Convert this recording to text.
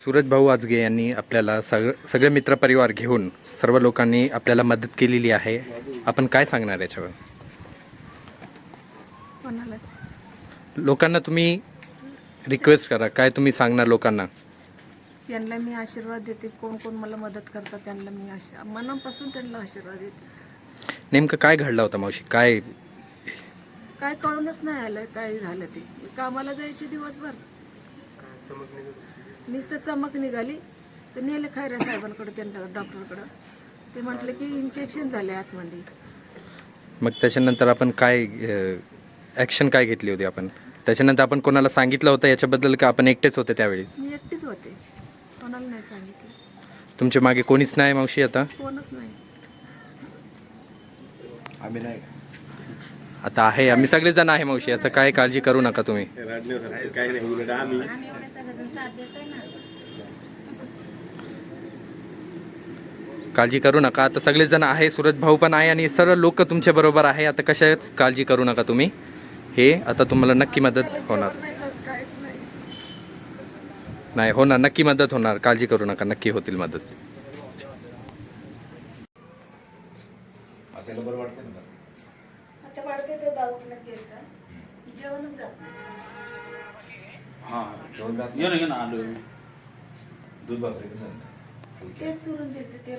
सूरज भाऊ आजगे यांनी आपल्याला सग सगळे मित्रपरिवार घेऊन सर्व लोकांनी आपल्याला मदत केलेली आहे. आपण काय सांगणार याच्यावर? लोकांना तुम्ही रिक्वेस्ट करा. काय तुम्ही सांगणार लोकांना? त्यांना मी आशीर्वाद देते. कोण कोण मला मदत करतात त्यांना मी मनापासून त्यांना आशीर्वाद देते. नेमकं काय घडलं होतं मावशी? काय? काय कळूनच नाही आलं. काय झालं ते? कामाला जायचे दिवसभर. नुसतं चमक निघाली. तर नेले खैऱ्या साहेबांकडे त्यांच्या डॉक्टरकडं. ते म्हटलं की इन्फेक्शन झाले आतमध्ये. मग त्याच्यानंतर आपण काय ॲक्शन काय घेतली होती आपण? त्याच्यानंतर आपण कोणाला सांगितलं होतं याच्याबद्दल का आपण एकटेच होते त्यावेळेस? मी एकटीच होते. कोणाला नाही सांगितलं. तुमच्या मागे कोणीच नाही मावशी आता? कोणच नाही. आम्ही नाही. आता आहे आम्ही सगळेजण आहे मावशी याचं काय काळजी करू नका तुम्ही. काही नाही उलट आम्ही काळजी करू नका. आता सगळेजण आहे सूरज भाऊ पण आहे आणि सर्व लोक तुमच्या बरोबर आहे. आता कशाच काळजी करू नका तुम्ही. हे आता तुम्हाला नक्की मदत होणार. नाही नाही होणार नक्की मदत होणार. काळजी करू नका नक्की होतील मदत. आता वाढते तर दवाखान्यात गेलं जेवणच जात नाही. हां जेवण जात ये ना ये ना आलो दूध भाकरी पण नाही. तेच चुरून देते ते